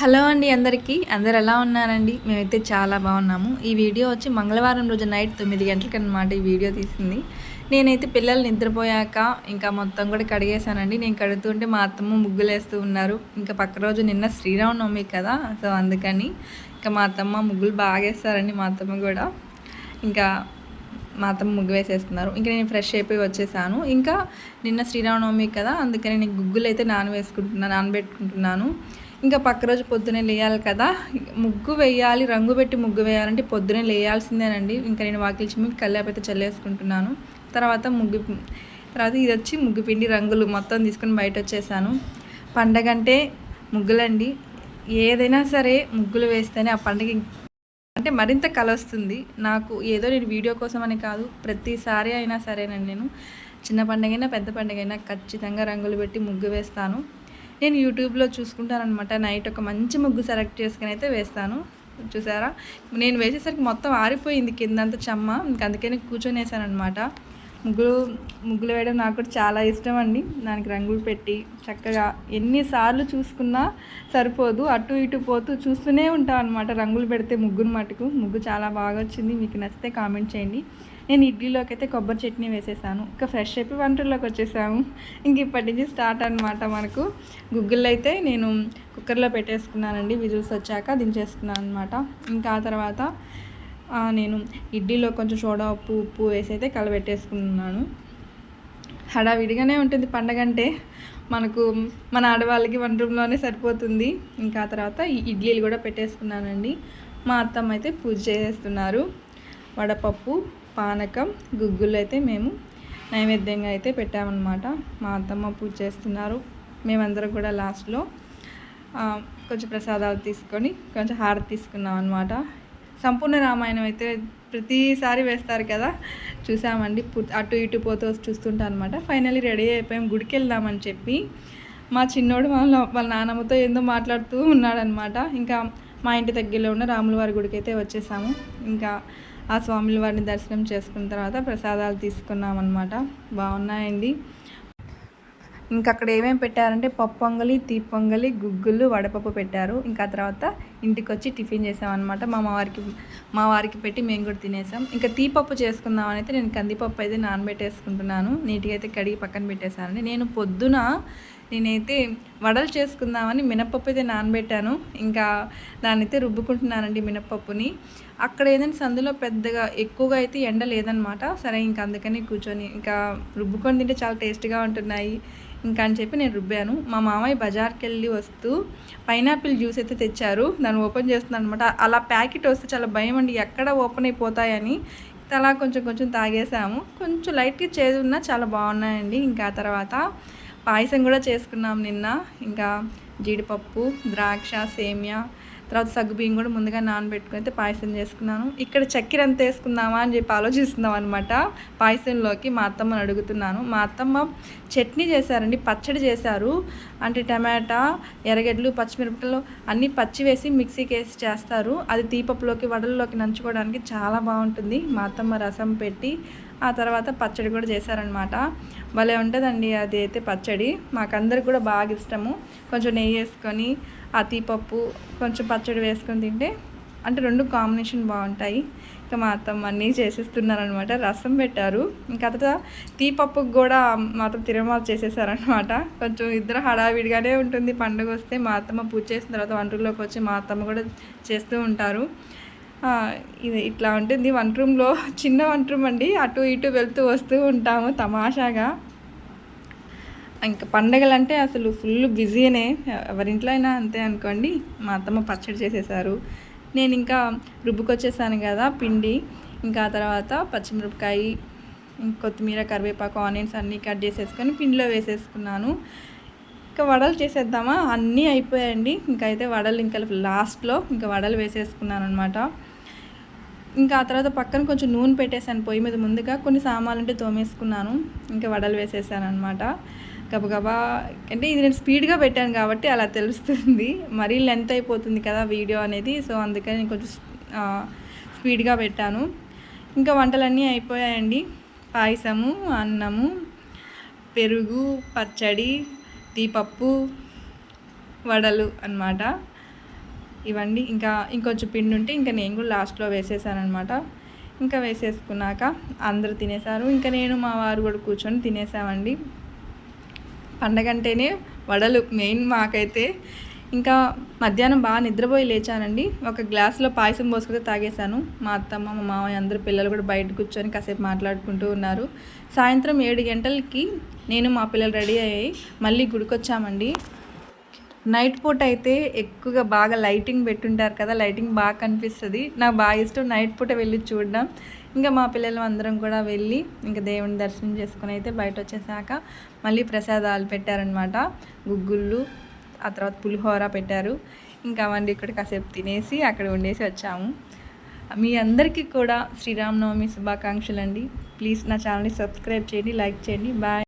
Hello అండి అందరికీ. అందరు ఎలా ఉన్నారండి? మేమైతే చాలా బాగున్నాము. ఈ వీడియో వచ్చి మంగళవారం రోజు నైట్ తొమ్మిది గంటలకి అనమాట ఈ వీడియో తీసింది. నేనైతే పిల్లలు నిద్రపోయాక ఇంకా మొత్తం కూడా కడిగేశానండి. నేను కడుగుతుంటే మా అత్తమ్మ ముగ్గులు వేస్తూ ఉన్నారు. ఇంకా పక్క రోజు నిన్న శ్రీరామనవమి కదా సో అందుకని ఇంకా మా అత్తమ్మ ముగ్గులు బాగా వేస్తారండి మా అత్తమ్మ కూడా. ఇంకా మా అత్తమ్మ ముగ్గు వేసేస్తున్నారు. ఇంకా నేను ఫ్రెష్ అయిపోయి వచ్చేసాను. ఇంకా నిన్న శ్రీరామనవమి కదా అందుకని నేను గుగ్గులు అయితే నాన వేసుకుంటున్నాను నానబెట్టుకుంటున్నాను. ఇంకా పక్క రోజు పొద్దునే లేయాలి కదా. ముగ్గు వేయాలి రంగు పెట్టి ముగ్గు వేయాలంటే పొద్దునే లేయాల్సిందేనండి. ఇంకా నేను వాకిలి చిమ్మి కల్లాపైతే చల్లేసుకుంటున్నాను. తర్వాత ముగ్గు తర్వాత ఇది వచ్చి ముగ్గు పిండి రంగులు మొత్తం తీసుకొని బయట వచ్చేసాను. పండగ అంటే ముగ్గులండి. ఏదైనా సరే ముగ్గులు వేస్తేనే ఆ పండగ అంటే మరింత కలొస్తుంది నాకు ఏదో నేను వీడియో కోసం అని కాదు ప్రతిసారి అయినా సరేనండి నేను. చిన్న పండగైనా పెద్ద పండగైనా ఖచ్చితంగా రంగులు పెట్టి ముగ్గు వేస్తాను. నేను యూట్యూబ్లో చూసుకుంటానమాట నైట్ ఒక మంచి ముగ్గు సెలెక్ట్ చేసుకుని అయితే వేస్తాను. చూసారా? నేను వేసేసరికి మొత్తం ఆరిపోయింది కిందంతా చెమ్మ. ఇంక అందుకని కూర్చొని వేసాను అనమాట ముగ్గులు ముగ్గులు వేయడం నాకు కూడా చాలా ఇష్టం అండి. దానికి రంగులు పెట్టి చక్కగా ఎన్నిసార్లు చూసుకున్నా సరిపోదు. అటు ఇటు పోతూ చూస్తూనే ఉంటాం అనమాట రంగులు పెడితే ముగ్గురు మటుకు. ముగ్గు చాలా బాగా వచ్చింది. మీకు నచ్చితే కామెంట్ చేయండి. నేను ఇడ్లీలోకి అయితే కొబ్బరి చట్నీ వేసేసాను. ఇంకా ఫ్రెష్ అయిపోయి వంటల్లోకి వచ్చేసాము. ఇంక ఇప్పటి నుంచి స్టార్ట్ అనమాట మనకు. గుగ్గుల్లో అయితే నేను కుక్కర్లో పెట్టేసుకున్నానండి. విజిల్స్ వచ్చాక దించేసుకున్నాను అనమాట ఇంకా ఆ తర్వాత నేను ఇడ్లీలో కొంచెం సోడా ఉప్పు ఉప్పు వేసి అయితే కలబెట్టేసుకున్నాను. హడావిడిగానే ఉంటుంది పండగ అంటే. మనకు మన ఆడవాళ్ళకి వన్ రూమ్లోనే సరిపోతుంది. ఇంకా ఆ తర్వాత ఇడ్లీలు కూడా పెట్టేసుకున్నానండి. మా అత్తమ్మ అయితే పూజ చేసేస్తున్నారు. వడపప్పు పానకం గుగ్గులు అయితే మేము నైవేద్యంగా అయితే పెట్టామన్నమాట. మా అత్తమ్మ పూజ చేస్తున్నారు. మేమందరం కూడా లాస్ట్లో కొంచెం ప్రసాదాలు తీసుకొని కొంచెం హారతి తీసుకున్నాం అనమాట సంపూర్ణ రామాయణం అయితే ప్రతిసారి వేస్తారు కదా. చూసామండి అటు ఇటు పోతూ చూస్తుంటా అనమాట ఫైనలీ రెడీ అయిపోయాం గుడికి వెళ్దామని చెప్పి. మా చిన్నోడు వాళ్ళ వాళ్ళ నాన్నమ్మతో ఏందో మాట్లాడుతూ ఉన్నాడనమాట ఇంకా మా ఇంటి దగ్గరలో ఉన్న రాములవారి గుడికి అయితే వచ్చేసాము. ఇంకా ఆ స్వాముల వారిని దర్శనం చేసుకున్న తర్వాత ప్రసాదాలు తీసుకున్నాం అనమాట బాగున్నాయండి. ఇంకా అక్కడ ఏమేమి పెట్టారంటే పప్పు పొంగలి తీ పొంగలి గుగ్గులు వడపప్పు పెట్టారు. ఇంకా తర్వాత ఇంటికి వచ్చి టిఫిన్ చేసామన్నమాట. మా వారికి మా వారికి పెట్టి మేము కూడా తినేసాం. ఇంకా తీపప్పు చేసుకుందామని అయితే నేను కందిపప్పు అయితే నానబెట్టేసుకుంటున్నాను. నీట్గా అయితే కడిగి పక్కన పెట్టేశానండి. నేను పొద్దున నేనైతే వడలు చేసుకుందామని మినపప్పు అయితే నానబెట్టాను. ఇంకా దాన్నైతే రుబ్బుకుంటున్నానండి మినపప్పుని అక్కడ ఏదైనా సందులో పెద్దగా ఎక్కువగా అయితే ఎండ లేదనమాట సరే ఇంకా అందుకని కూర్చొని ఇంకా రుబ్బుకొని తింటే చాలా టేస్ట్గా ఉంటున్నాయి. ఇంకా అని చెప్పి నేను రుబ్బాను. మా మామయ్య బజార్కి వెళ్ళి వస్తూ పైనాపిల్ జ్యూస్ అయితే తెచ్చారు. దాన్ని ఓపెన్ చేస్తున్నాను అనమాట అలా ప్యాకెట్ వస్తే చాలా భయం అండి. ఎక్కడ ఓపెన్ అయిపోతాయని. అలా కొంచెం కొంచెం తాగేసాము. కొంచెం లైట్గా చేదు ఉన్నా చాలా బాగున్నాయండి. ఇంకా తర్వాత పాయసం కూడా చేసుకున్నాం నిన్న. ఇంకా జీడిపప్పు ద్రాక్ష సేమియా తర్వాత సగ్గుబియ్యం కూడా ముందుగా నానబెట్టుకుని అయితే పాయసం చేసుకున్నాను. ఇక్కడ చక్కెర ఎంత వేసుకుందామా అని చెప్పి ఆలోచిస్తున్నాం అనమాట పాయసంలోకి మా అత్తమ్మని అడుగుతున్నాను. మా అత్తమ్మ చట్నీ చేశారండి పచ్చడి చేశారు. అంటే టమాటా ఎర్రగడ్డలు పచ్చిమిరపకాయలు అన్నీ పచ్చి వేసి మిక్సీకి వేసి చేస్తారు. అది తీపప్పులోకి వడల్లోకి నంచుకోవడానికి చాలా బాగుంటుంది. మా అత్తమ్మ రసం పెట్టి ఆ తర్వాత పచ్చడి కూడా చేశారనమాట భలే ఉంటుందండి అది అయితే పచ్చడి. మాకందరికి కూడా బాగా ఇష్టము. కొంచెం నెయ్యి వేసుకొని ఆ తీపప్పు కొంచెం పచ్చడి వేసుకొని తింటే అంటే రెండు కాంబినేషన్ బాగుంటాయి. ఇంకా మా అత్తమ్మ అన్నీ చేసేస్తున్నారనమాట రసం పెట్టారు. ఇంకా తర్వాత తీపప్పుకు కూడా మాత్రం తిరుమల చేసేసారనమాట కొంచెం ఇద్దరు హడావిడిగానే ఉంటుంది. పండుగ వస్తే మా అత్తమ్మ పూజ చేసిన తర్వాత వంటల్లోకి వచ్చి మా అత్తమ్మ కూడా చేస్తూ ఉంటారు. ఇది ఇట్లా ఉంటుంది. వన్ రూమ్లో చిన్న వన్ రూమ్ అండి. అటు ఇటు వెళ్తూ వస్తూ ఉంటాము తమాషాగా. ఇంకా పండగలు అంటే అసలు ఫుల్ బిజీనే. ఎవరింట్లో అయినా అంతే అనుకోండి. మా అత్తమ్మ పచ్చడి చేసేసారు. నేను ఇంకా రుబ్బుకొచ్చేసాను కదా పిండి. ఇంకా తర్వాత పచ్చిమిరపకాయ కొత్తిమీర కరివేపాకు ఆనియన్స్ అన్నీ కట్ చేసేసుకొని పిండిలో వేసేసుకున్నాను. ఇంకా వడలు చేసేద్దామా? అన్నీ అయిపోయాయండి. ఇంకైతే అయితే వడలు ఇంకా లాస్ట్లో ఇంకా వడలు వేసేసుకున్నాను అనమాట ఇంకా ఆ తర్వాత పక్కన కొంచెం నూనె పెట్టేశాను పొయ్యి మీద ముందుగా. కొన్ని సామాన్లు ఉంటే తోమేసుకున్నాను ఇంకా వడలు వేసేసాను అనమాట గబగబా అంటే ఇది నేను స్పీడ్గా పెట్టాను కాబట్టి అలా తెలుస్తుంది. మరీ లెంత్ అయిపోతుంది కదా వీడియో అనేది సో అందుకని నేను కొంచెం స్పీడ్గా పెట్టాను. ఇంకా వంటలన్నీ అయిపోయాయండి. పాయసము అన్నము పెరుగు పచ్చడి తీపప్పు వడలు అనమాట ఇవ్వండి. ఇంకా ఇంకొంచెం పిండి ఉంటే ఇంకా నేను కూడా లాస్ట్లో వేసేసాను అనమాట ఇంకా వేసేసుకున్నాక అందరూ తినేసారు. ఇంకా నేను మా వారు కూడా కూర్చొని తినేసామండి. పండగ అంటేనే వడలు మెయిన్ మాకైతే. ఇంకా మధ్యాహ్నం బాగా నిద్రపోయి లేచానండి. ఒక గ్లాస్లో పాయసం పోసుకుంటే తాగేశాను. మా అత్తమ్మ మా మామయ్య అందరు పిల్లలు కూడా బయట కూర్చొని కాసేపు మాట్లాడుకుంటూ ఉన్నారు. సాయంత్రం ఏడు గంటలకి నేను మా పిల్లలు రెడీ అయ్యి మళ్ళీ గుడికొచ్చామండి. నైట్ పూట అయితే ఎక్కువగా బాగా లైటింగ్ పెట్టుంటారు కదా లైటింగ్ బాగా కనిపిస్తుంది. నాకు బాగా ఇష్టం నైట్ పూట వెళ్ళి చూడడం. ఇంకా మా పిల్లలు అందరం కూడా వెళ్ళి ఇంకా దేవుని దర్శనం చేసుకుని అయితే బయట వచ్చేసాక మళ్ళీ ప్రసాదాలు పెట్టారనమాట. గుగ్గుళ్ళు ఆ తర్వాత పులిహోర పెట్టారు. ఇంకా అవన్నీ ఇక్కడ కాసేపు తినేసి అక్కడ ఉండేసి వచ్చాము. మీ అందరికీ కూడా శ్రీరామనవమి శుభాకాంక్షలు అండి ప్లీజ్ నా ఛానల్ని సబ్స్క్రైబ్ చేయండి లైక్ చేయండి. బాయ్.